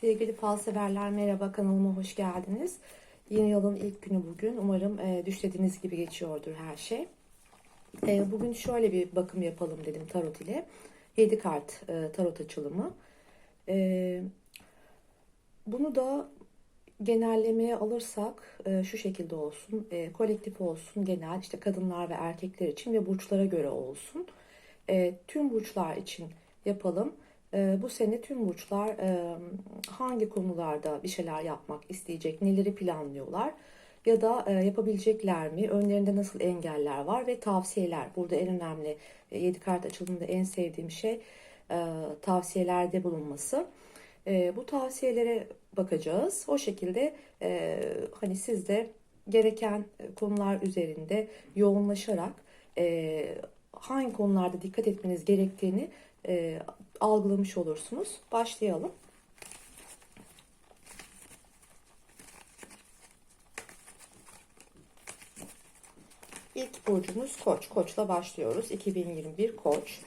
Sevgili fal severler merhaba kanalıma hoş geldiniz. Yeni yılın ilk günü bugün. Umarım e, düşlediğiniz gibi geçiyordur her şey. E, bugün şöyle bir bakım yapalım dedim tarot ile. 7 kart e, tarot açılımı. E, bunu da genellemeye alırsak e, şu şekilde olsun. E, kolektif olsun genel işte kadınlar ve erkekler için ve burçlara göre olsun. E, tüm burçlar için yapalım. Bu sene tüm burçlar hangi konularda bir şeyler yapmak isteyecek, neleri planlıyorlar ya da yapabilecekler mi, önlerinde nasıl engeller var ve tavsiyeler. Burada en önemli 7 kart açılımında en sevdiğim şey tavsiyelerde bulunması. Bu tavsiyelere bakacağız. O şekilde hani siz de gereken konular üzerinde yoğunlaşarak hangi konularda dikkat etmeniz gerektiğini algılamış olursunuz. Başlayalım. İlk burcumuz Koç. Koç'la başlıyoruz. 2021 Koç.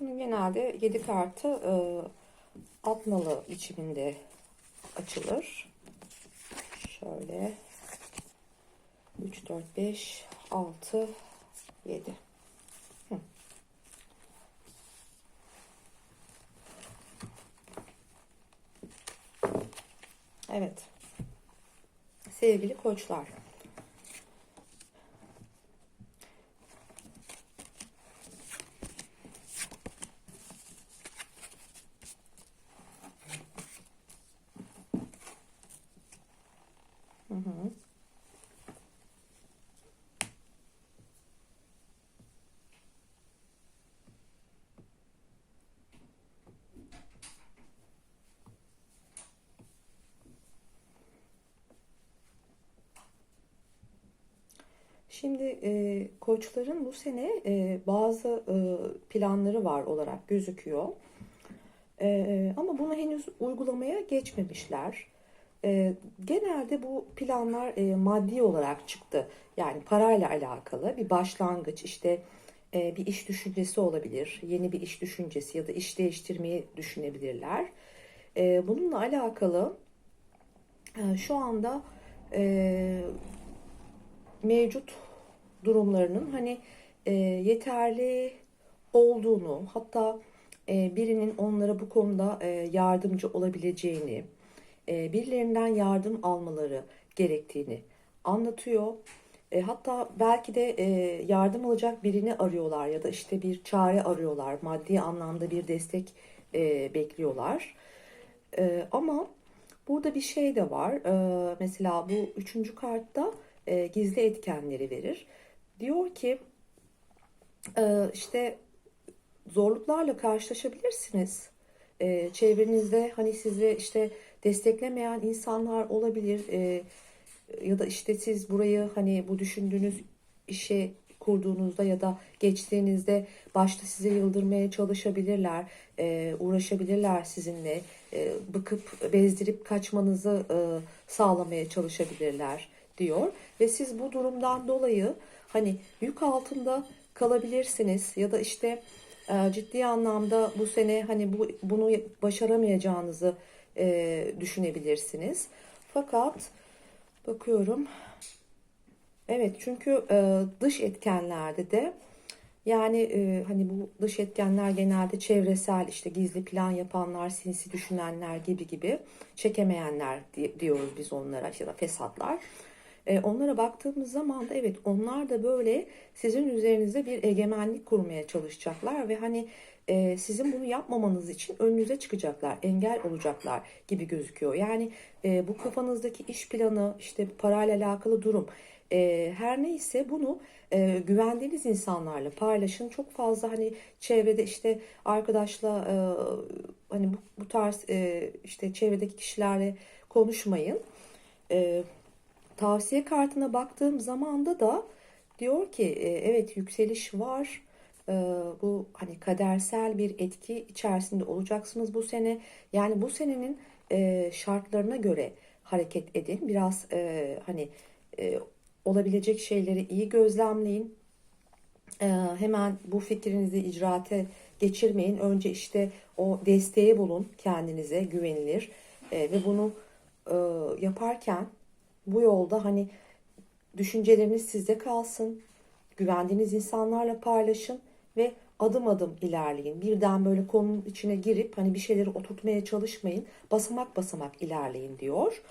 Genelde 7 kartı e, atmalı biçiminde açılır. Şöyle 3, 4, 5, 6, 7. Hı. Evet. Sevgili koçlar. Hı hı. Şimdi e, koçların bu sene e, bazı e, planları var olarak gözüküyor. E, ama bunu henüz uygulamaya geçmemişler. E, genelde bu planlar e, maddi olarak çıktı. Yani parayla alakalı bir başlangıç işte e, bir iş düşüncesi olabilir. Yeni bir iş düşüncesi ya da iş değiştirmeyi düşünebilirler. E, bununla alakalı e, şu anda e, mevcut durumlarının hani e, yeterli olduğunu hatta e, birinin onlara bu konuda e, yardımcı olabileceğini e, birilerinden yardım almaları gerektiğini anlatıyor. E, hatta belki de e, yardım alacak birini arıyorlar ya da işte bir çare arıyorlar. Maddi anlamda bir destek e, bekliyorlar. E, ama burada bir şey de var. E, mesela bu üçüncü kartta e, gizli etkenleri verir. Diyor ki e, işte zorluklarla karşılaşabilirsiniz. E, çevrenizde hani sizi işte desteklemeyen insanlar olabilir. E, ya da işte siz burayı hani bu düşündüğünüz işe kurduğunuzda ya da geçtiğinizde başta size yıldırmaya çalışabilirler, uğraşabilirler sizinle, bıkıp bezdirip kaçmanızı sağlamaya çalışabilirler diyor. Ve siz bu durumdan dolayı hani yük altında kalabilirsiniz ya da işte e, ciddi anlamda bu sene hani bu bunu başaramayacağınızı e, düşünebilirsiniz. Fakat bakıyorum evet çünkü e, dış etkenlerde de yani e, hani bu dış etkenler genelde çevresel işte gizli plan yapanlar, sinsi düşünenler gibi gibi çekemeyenler diyoruz biz onlara da fesatlar. E, onlara baktığımız zaman da evet onlar da böyle sizin üzerinize bir egemenlik kurmaya çalışacaklar ve hani e, sizin bunu yapmamanız için önünüze çıkacaklar, engel olacaklar gibi gözüküyor. Yani e, bu kafanızdaki iş planı, işte parayla alakalı durum, her neyse bunu güvendiğiniz insanlarla paylaşın. Çok fazla hani çevrede işte arkadaşla hani bu, bu tarz işte çevredeki kişilerle konuşmayın. E, tavsiye kartına baktığım zamanda da diyor ki e, evet yükseliş var e, bu hani kadersel bir etki içerisinde olacaksınız bu sene. Yani bu senenin e, şartlarına göre hareket edin. Biraz hani olabilecek şeyleri iyi gözlemleyin. Hemen bu fikrinizi icraate geçirmeyin. Önce işte o desteği bulun kendinize güvenilir ve bunu yaparken bu yolda hani düşünceleriniz sizde kalsın. Güvendiğiniz insanlarla paylaşın ve adım adım ilerleyin. Birden böyle konunun içine girip hani bir şeyleri oturtmaya çalışmayın. Basamak basamak ilerleyin diyor.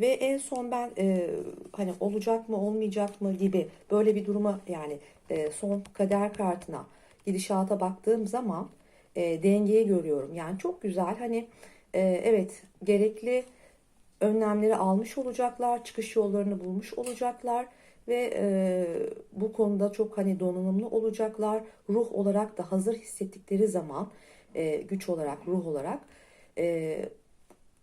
Ve en son ben e, hani olacak mı olmayacak mı gibi böyle bir duruma yani e, son kader kartına gidişata baktığım zaman e, dengeyi görüyorum. Yani çok güzel hani e, evet gerekli önlemleri almış olacaklar, çıkış yollarını bulmuş olacaklar ve e, bu konuda çok hani donanımlı olacaklar. Ruh olarak da hazır hissettikleri zaman e, güç olarak, ruh olarak e,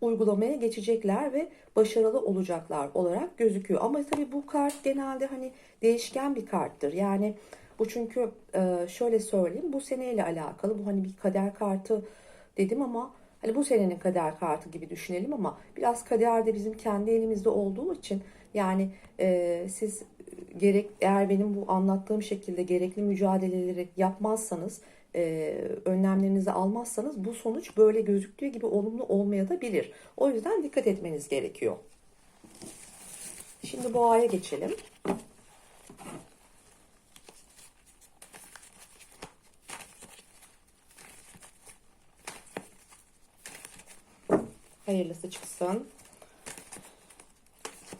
uygulamaya geçecekler ve başarılı olacaklar olarak gözüküyor. Ama tabii bu kart genelde hani değişken bir karttır. Yani bu çünkü e, şöyle söyleyeyim bu seneyle alakalı bu hani bir kader kartı dedim ama hani bu senenin kader kartı gibi düşünelim ama biraz kader de bizim kendi elimizde olduğu için yani e, siz gerek eğer benim bu anlattığım şekilde gerekli mücadeleleri yapmazsanız e, önlemlerinizi almazsanız bu sonuç böyle gözüktüğü gibi olumlu olmaya da bilir. O yüzden dikkat etmeniz gerekiyor. Şimdi boğaya geçelim. Hayırlısı çıksın.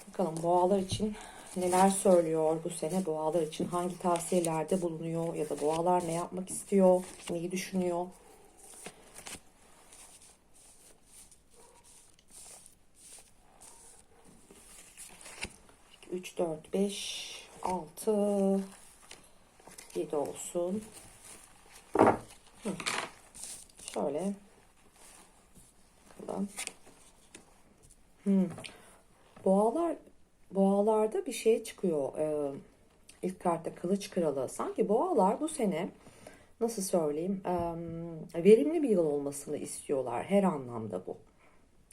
Bakalım boğalar için neler söylüyor bu sene boğalar için hangi tavsiyelerde bulunuyor ya da boğalar ne yapmak istiyor, neyi düşünüyor? Üç, dört, beş, altı, yedi olsun. Hı. Şöyle. Bakalım. Hmm. Boğalar boğalarda bir şey çıkıyor. Ee, ilk kartta kılıç kralı. Sanki boğalar bu sene nasıl söyleyeyim e, verimli bir yıl olmasını istiyorlar. Her anlamda bu.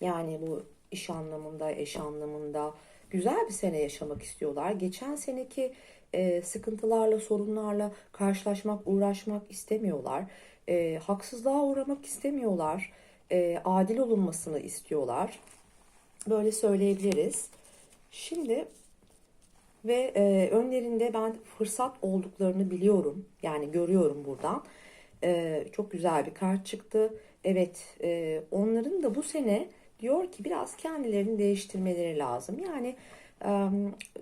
Yani bu iş anlamında, eş anlamında güzel bir sene yaşamak istiyorlar. Geçen seneki e, sıkıntılarla, sorunlarla karşılaşmak, uğraşmak istemiyorlar. E, haksızlığa uğramak istemiyorlar. E, adil olunmasını istiyorlar. Böyle söyleyebiliriz. Şimdi ve e, önlerinde ben fırsat olduklarını biliyorum. Yani görüyorum buradan. E, çok güzel bir kart çıktı. Evet e, onların da bu sene diyor ki biraz kendilerini değiştirmeleri lazım. Yani e,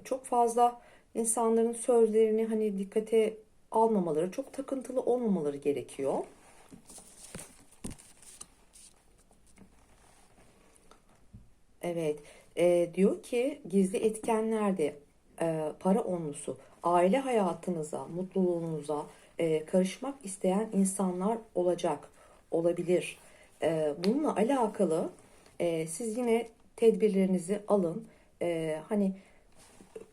çok fazla insanların sözlerini hani dikkate almamaları, çok takıntılı olmamaları gerekiyor. Evet, e, diyor ki gizli etkenlerde e, para onlusu aile hayatınıza, mutluluğunuza e, karışmak isteyen insanlar olacak, olabilir. E, bununla alakalı e, siz yine tedbirlerinizi alın. E, hani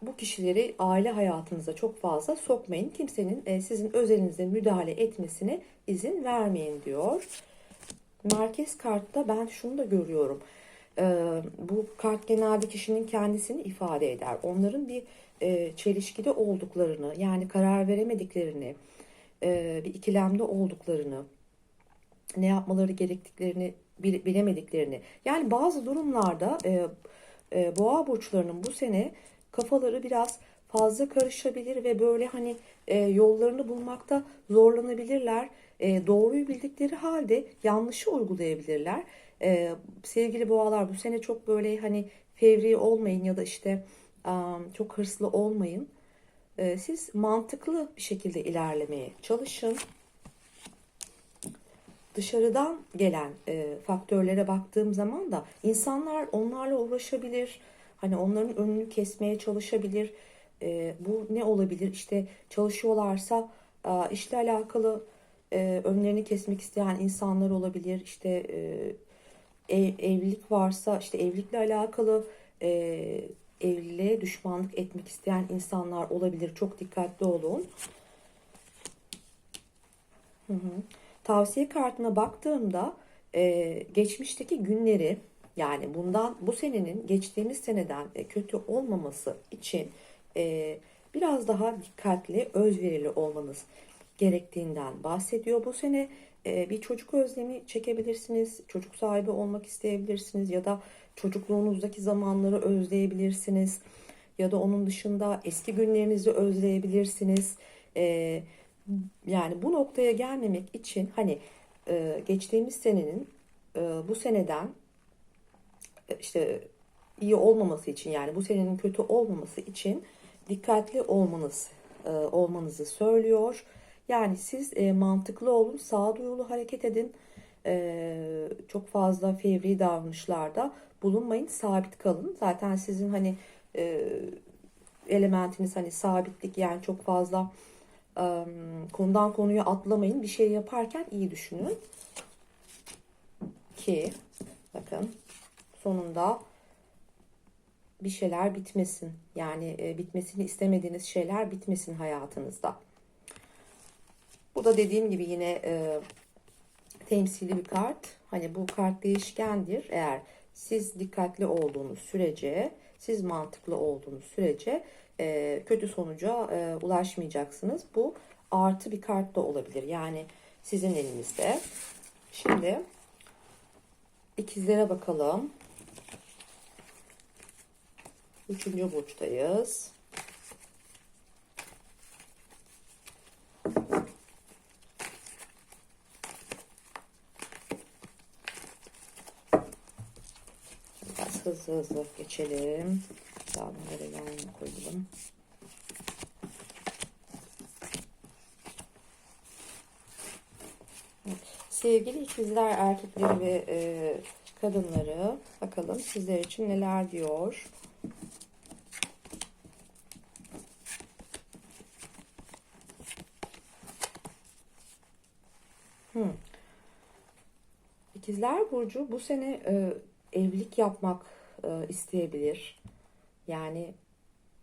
bu kişileri aile hayatınıza çok fazla sokmayın. Kimsenin e, sizin özelinize müdahale etmesine izin vermeyin diyor. Merkez kartta ben şunu da görüyorum. E, bu kart genelde kişinin kendisini ifade eder. Onların bir e, çelişkide olduklarını, yani karar veremediklerini, e, bir ikilemde olduklarını, ne yapmaları gerektiklerini bilemediklerini. Yani bazı durumlarda boğa burçlarının bu sene kafaları biraz fazla karışabilir ve böyle hani e, yollarını bulmakta zorlanabilirler. E, doğruyu bildikleri halde yanlışı uygulayabilirler. E, sevgili boğalar bu sene çok böyle hani fevri olmayın ya da işte um, çok hırslı olmayın. E, siz mantıklı bir şekilde ilerlemeye çalışın. Dışarıdan gelen e, faktörlere baktığım zaman da insanlar onlarla uğraşabilir. Hani onların önünü kesmeye çalışabilir. E, bu ne olabilir? İşte çalışıyorlarsa e, işle alakalı e, önlerini kesmek isteyen insanlar olabilir. İşte e, ev, evlilik varsa işte evlilikle alakalı e, evliliğe düşmanlık etmek isteyen insanlar olabilir. Çok dikkatli olun. Hı hı. Tavsiye kartına baktığımda e, geçmişteki günleri Yani bundan bu senenin geçtiğimiz seneden e, kötü olmaması için e, biraz daha dikkatli, özverili olmanız gerektiğinden bahsediyor. Bu sene bir çocuk özlemi çekebilirsiniz, çocuk sahibi olmak isteyebilirsiniz ya da çocukluğunuzdaki zamanları özleyebilirsiniz ya da onun dışında eski günlerinizi özleyebilirsiniz. E, yani bu noktaya gelmemek için hani e, geçtiğimiz senenin e, bu seneden e, işte iyi olmaması için yani bu senenin kötü olmaması için dikkatli olmanız e, olmanızı söylüyor. Yani siz e, mantıklı olun, sağduyulu hareket edin. E, çok fazla fevri davranışlarda bulunmayın, sabit kalın. Zaten sizin hani e, elementiniz hani sabitlik yani çok fazla e, konudan konuya atlamayın. Bir şey yaparken iyi düşünün. Ki bakın sonunda bir şeyler bitmesin. Yani e, bitmesini istemediğiniz şeyler bitmesin hayatınızda. Bu da dediğim gibi yine e, temsili bir kart. Hani bu kart değişkendir. Eğer siz dikkatli olduğunuz sürece, siz mantıklı olduğunuz sürece e, kötü sonuca e, ulaşmayacaksınız. Bu artı bir kart da olabilir. Yani sizin elinizde. Şimdi ikizlere bakalım. Üçüncü burçtayız. Biraz hızlı hızlı geçelim. Daha bunları yan koyalım. Sevgili ikizler erkekleri ve e, kadınları bakalım sizler için neler diyor. Hmm. İkizler Burcu bu sene e, evlilik yapmak e, isteyebilir. Yani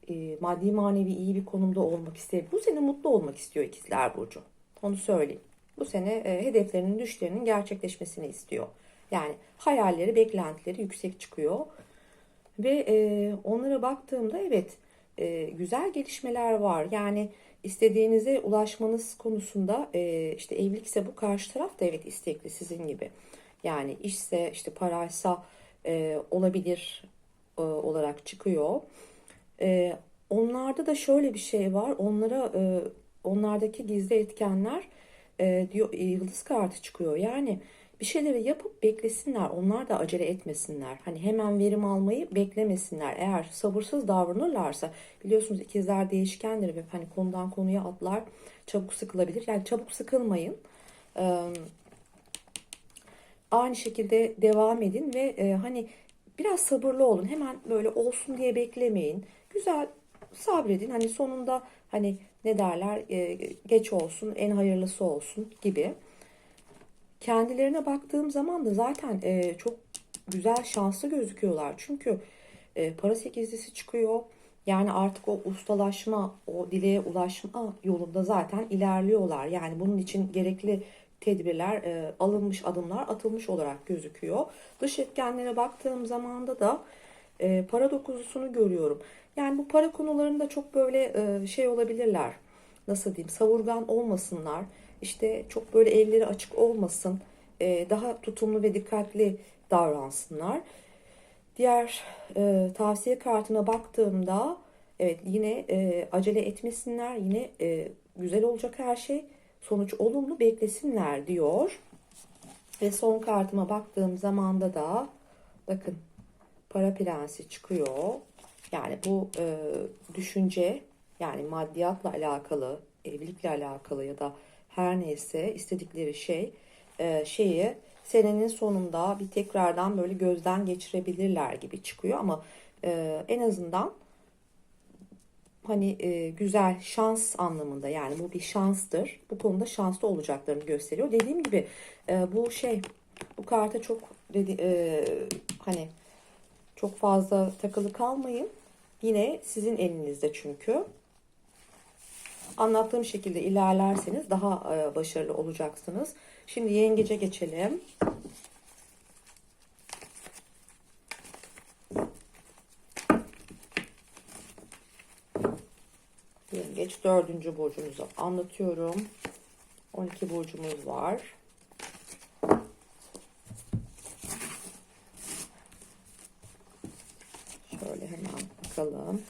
e, maddi manevi iyi bir konumda olmak isteyebilir. Bu sene mutlu olmak istiyor İkizler Burcu. Onu söyleyeyim. Bu sene e, hedeflerinin, düşlerinin gerçekleşmesini istiyor. Yani hayalleri, beklentileri yüksek çıkıyor. Ve e, onlara baktığımda evet güzel gelişmeler var. Yani istediğinize ulaşmanız konusunda işte evlilikse bu karşı taraf da evet istekli sizin gibi. Yani işse işte paraysa e, olabilir e, olarak çıkıyor. E, onlarda da şöyle bir şey var. Onlara e, onlardaki gizli etkenler e, diyor e, yıldız kartı çıkıyor. Yani bir şeyleri yapıp beklesinler. Onlar da acele etmesinler. Hani hemen verim almayı beklemesinler. Eğer sabırsız davranırlarsa biliyorsunuz ikizler değişkendir ve hani konudan konuya atlar. Çabuk sıkılabilir. Yani çabuk sıkılmayın. Ee, aynı şekilde devam edin ve e, hani biraz sabırlı olun. Hemen böyle olsun diye beklemeyin. Güzel sabredin. Hani sonunda hani ne derler e, geç olsun en hayırlısı olsun gibi. Kendilerine baktığım zaman da zaten e, çok güzel şanslı gözüküyorlar. Çünkü e, para sekizlisi çıkıyor. Yani artık o ustalaşma, o dileğe ulaşma yolunda zaten ilerliyorlar. Yani bunun için gerekli tedbirler e, alınmış, adımlar atılmış olarak gözüküyor. Dış etkenlere baktığım zamanda da e, para dokuzusunu görüyorum. Yani bu para konularında çok böyle e, şey olabilirler. Nasıl diyeyim? Savurgan olmasınlar. İşte çok böyle elleri açık olmasın. E, daha tutumlu ve dikkatli davransınlar. Diğer e, tavsiye kartına baktığımda evet yine e, acele etmesinler. Yine e, güzel olacak her şey. Sonuç olumlu beklesinler diyor. Ve son kartıma baktığım zamanda da bakın para prensi çıkıyor. Yani bu e, düşünce yani maddiyatla alakalı, evlilikle alakalı ya da her neyse istedikleri şey e, şeyi senenin sonunda bir tekrardan böyle gözden geçirebilirler gibi çıkıyor ama e, en azından hani e, güzel şans anlamında yani bu bir şanstır. Bu konuda şanslı olacaklarını gösteriyor. Dediğim gibi e, bu şey bu karta çok dedi e, hani çok fazla takılı kalmayın. Yine sizin elinizde çünkü. Anlattığım şekilde ilerlerseniz daha e, başarılı olacaksınız. Şimdi yengece geçelim. Yengeç dördüncü burcunuzu anlatıyorum. 12 burcumuz var. Şöyle hemen bakalım.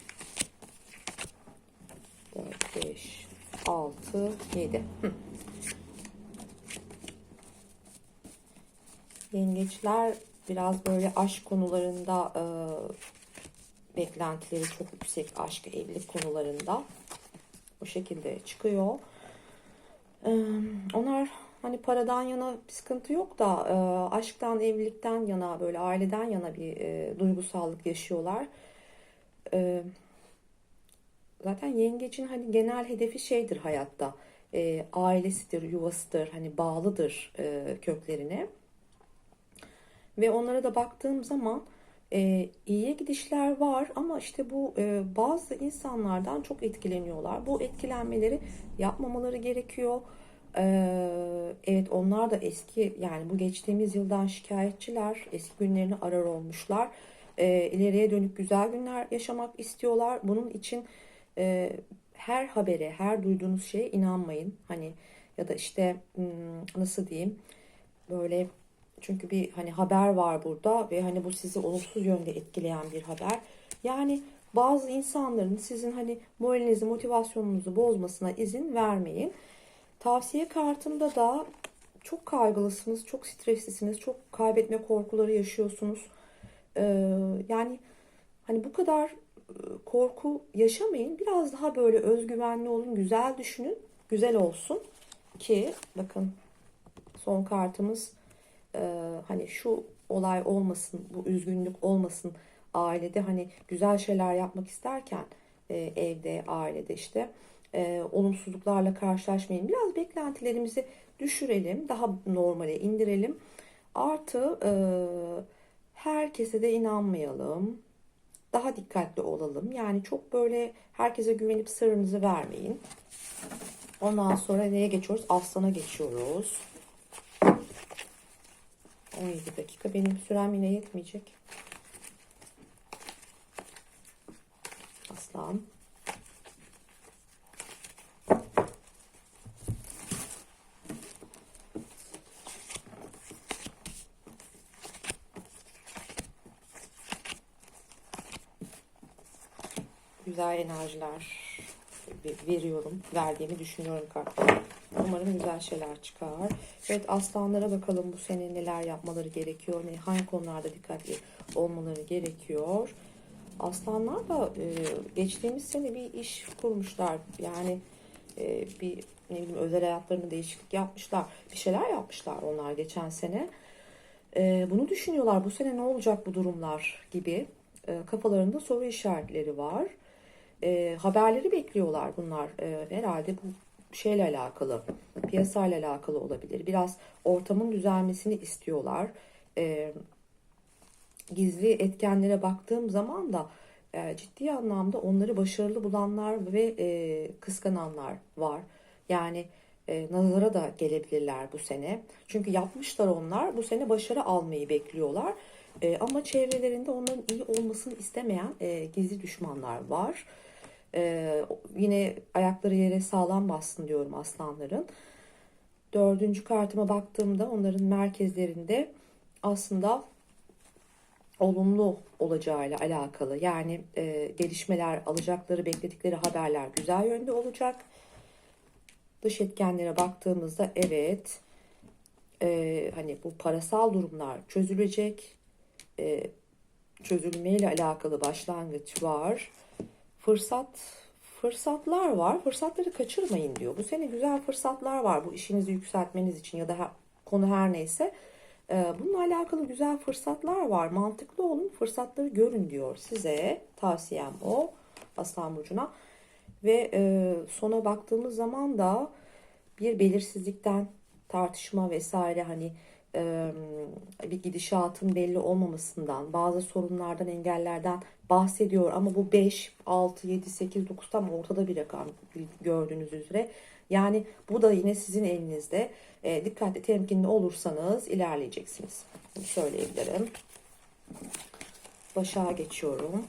4, 5, 6, 7. Yengeçler biraz böyle aşk konularında e, beklentileri çok yüksek aşk evlilik konularında şekilde çıkıyor. E, onlar hani paradan yana bir sıkıntı yok da e, aşktan evlilikten yana böyle aileden yana bir e, duygusallık yaşıyorlar. E, zaten yengecin hani genel hedefi şeydir hayatta e, ailesidir, yuvasıdır, hani bağlıdır e, köklerine. Ve onlara da baktığım zaman e, iyiye gidişler var ama işte bu e, bazı insanlardan çok etkileniyorlar. Bu etkilenmeleri yapmamaları gerekiyor. E, evet onlar da eski yani bu geçtiğimiz yıldan şikayetçiler. Eski günlerini arar olmuşlar. E, ileriye dönük güzel günler yaşamak istiyorlar. Bunun için e, her habere, her duyduğunuz şeye inanmayın. Hani ya da işte hmm, nasıl diyeyim böyle çünkü bir hani haber var burada ve hani bu sizi olumsuz yönde etkileyen bir haber. Yani bazı insanların sizin hani moralinizi, motivasyonunuzu bozmasına izin vermeyin. Tavsiye kartında da çok kaygılısınız, çok streslisiniz, çok kaybetme korkuları yaşıyorsunuz. Ee, yani hani bu kadar korku yaşamayın. Biraz daha böyle özgüvenli olun, güzel düşünün, güzel olsun ki bakın son kartımız e, hani şu olay olmasın, bu üzgünlük olmasın ailede hani güzel şeyler yapmak isterken e, evde, ailede işte e, olumsuzluklarla karşılaşmayın. Biraz beklentilerimizi düşürelim, daha normale indirelim. Artı e, herkese de inanmayalım. Daha dikkatli olalım. Yani çok böyle herkese güvenip sırrınızı vermeyin. Ondan sonra neye geçiyoruz? Aslana geçiyoruz. 17 dakika. Benim sürem yine yetmeyecek. Aslan. Güzel enerjiler veriyorum. Verdiğimi düşünüyorum kartlara. Umarım güzel şeyler çıkar. Evet aslanlara bakalım bu sene neler yapmaları gerekiyor. Ne, hangi konularda dikkatli olmaları gerekiyor. Aslanlar da e, geçtiğimiz sene bir iş kurmuşlar. Yani e, bir ne bileyim özel hayatlarında değişiklik yapmışlar. Bir şeyler yapmışlar onlar geçen sene. E, bunu düşünüyorlar. Bu sene ne olacak bu durumlar gibi. E, kafalarında soru işaretleri var. E, haberleri bekliyorlar bunlar. E, herhalde bu şeyle alakalı, piyasayla alakalı olabilir. Biraz ortamın düzelmesini istiyorlar. E, gizli etkenlere baktığım zaman da e, ciddi anlamda onları başarılı bulanlar ve e, kıskananlar var. Yani e, nazara da gelebilirler bu sene. Çünkü yapmışlar onlar. Bu sene başarı almayı bekliyorlar. E, ama çevrelerinde onların iyi olmasını istemeyen e, gizli düşmanlar var. Ee, yine ayakları yere sağlam bassın diyorum aslanların. Dördüncü kartıma baktığımda onların merkezlerinde aslında olumlu olacağıyla alakalı yani e, gelişmeler alacakları bekledikleri haberler güzel yönde olacak. Dış etkenlere baktığımızda evet e, hani bu parasal durumlar çözülecek e, çözülmeyle alakalı başlangıç var fırsat fırsatlar var. Fırsatları kaçırmayın diyor. Bu sene güzel fırsatlar var bu işinizi yükseltmeniz için ya da konu her neyse. Ee, bununla alakalı güzel fırsatlar var. Mantıklı olun, fırsatları görün diyor size. Tavsiyem o Aslan Burcu'na. Ve e, sona baktığımız zaman da bir belirsizlikten tartışma vesaire hani bir gidişatın belli olmamasından, bazı sorunlardan, engellerden bahsediyor. Ama bu 5, 6, 7, 8, 9 tam ortada bir rakam gördüğünüz üzere. Yani bu da yine sizin elinizde. E, dikkatli, temkinli olursanız ilerleyeceksiniz. Bunu söyleyebilirim. Başa geçiyorum.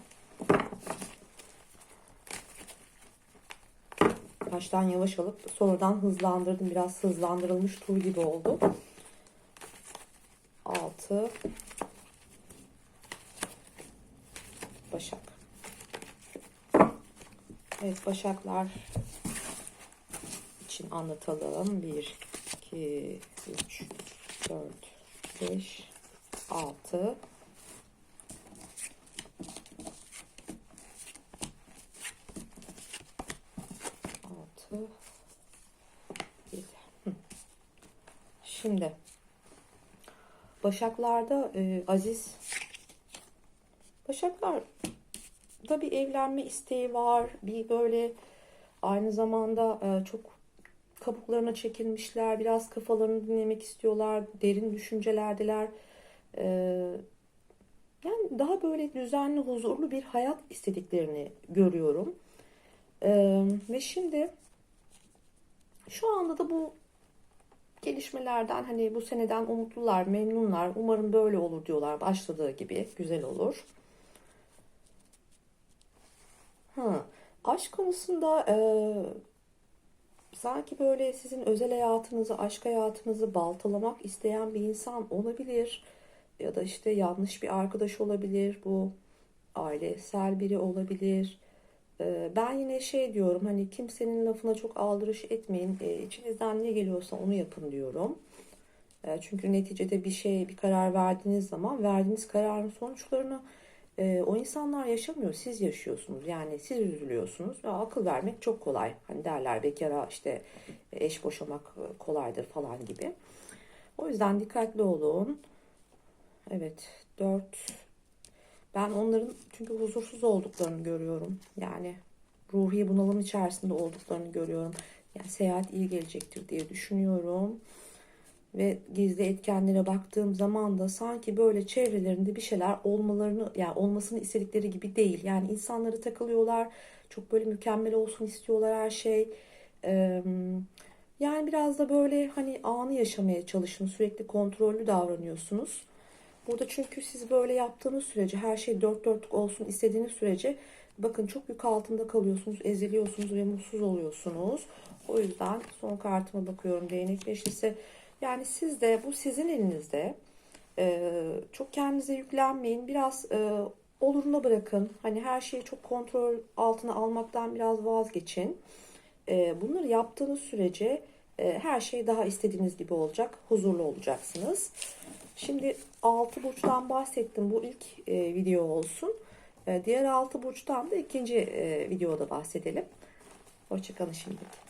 baştan yavaş alıp sonradan hızlandırdım. Biraz hızlandırılmış tur gibi oldu. 6 Başak. Evet Başaklar için anlatalım. 1 2 3 4 5 6 6 7 Şimdi Başaklarda e, Aziz Başaklar da bir evlenme isteği var. Bir böyle aynı zamanda e, çok kabuklarına çekilmişler. Biraz kafalarını dinlemek istiyorlar. Derin düşüncelerdeler. E, yani daha böyle düzenli, huzurlu bir hayat istediklerini görüyorum. E, ve şimdi şu anda da bu gelişmelerden hani bu seneden umutlular, memnunlar. Umarım böyle olur diyorlar. Başladığı gibi güzel olur. Ha, aşk konusunda e, sanki böyle sizin özel hayatınızı, aşk hayatınızı baltalamak isteyen bir insan olabilir. Ya da işte yanlış bir arkadaş olabilir. Bu ailesel biri olabilir. E, ben yine şey diyorum hani kimsenin lafına çok aldırış etmeyin. E, içinizden ne geliyorsa onu yapın diyorum. E, çünkü neticede bir şey, bir karar verdiğiniz zaman verdiğiniz kararın sonuçlarını e, o insanlar yaşamıyor, siz yaşıyorsunuz. Yani siz üzülüyorsunuz. Ya, akıl vermek çok kolay. Hani derler bekara işte eş boşamak kolaydır falan gibi. O yüzden dikkatli olun. Evet, 4 ben onların çünkü huzursuz olduklarını görüyorum. Yani ruhi bunalım içerisinde olduklarını görüyorum. Yani seyahat iyi gelecektir diye düşünüyorum. Ve gizli etkenlere baktığım zaman da sanki böyle çevrelerinde bir şeyler olmalarını yani olmasını istedikleri gibi değil. Yani insanları takılıyorlar. Çok böyle mükemmel olsun istiyorlar her şey. Yani biraz da böyle hani anı yaşamaya çalışın. Sürekli kontrollü davranıyorsunuz. Burada çünkü siz böyle yaptığınız sürece her şey dört dörtlük olsun istediğiniz sürece bakın çok yük altında kalıyorsunuz, eziliyorsunuz ve mutsuz oluyorsunuz. O yüzden son kartıma bakıyorum değnek beşlisi. Yani siz de bu sizin elinizde. Ee, çok kendinize yüklenmeyin. Biraz e, oluruna bırakın. Hani her şeyi çok kontrol altına almaktan biraz vazgeçin. Ee, bunları yaptığınız sürece e, her şey daha istediğiniz gibi olacak. Huzurlu olacaksınız. Şimdi altı burçtan bahsettim. Bu ilk e, video olsun. E, diğer altı burçtan da ikinci e, videoda bahsedelim. Hoşçakalın şimdilik.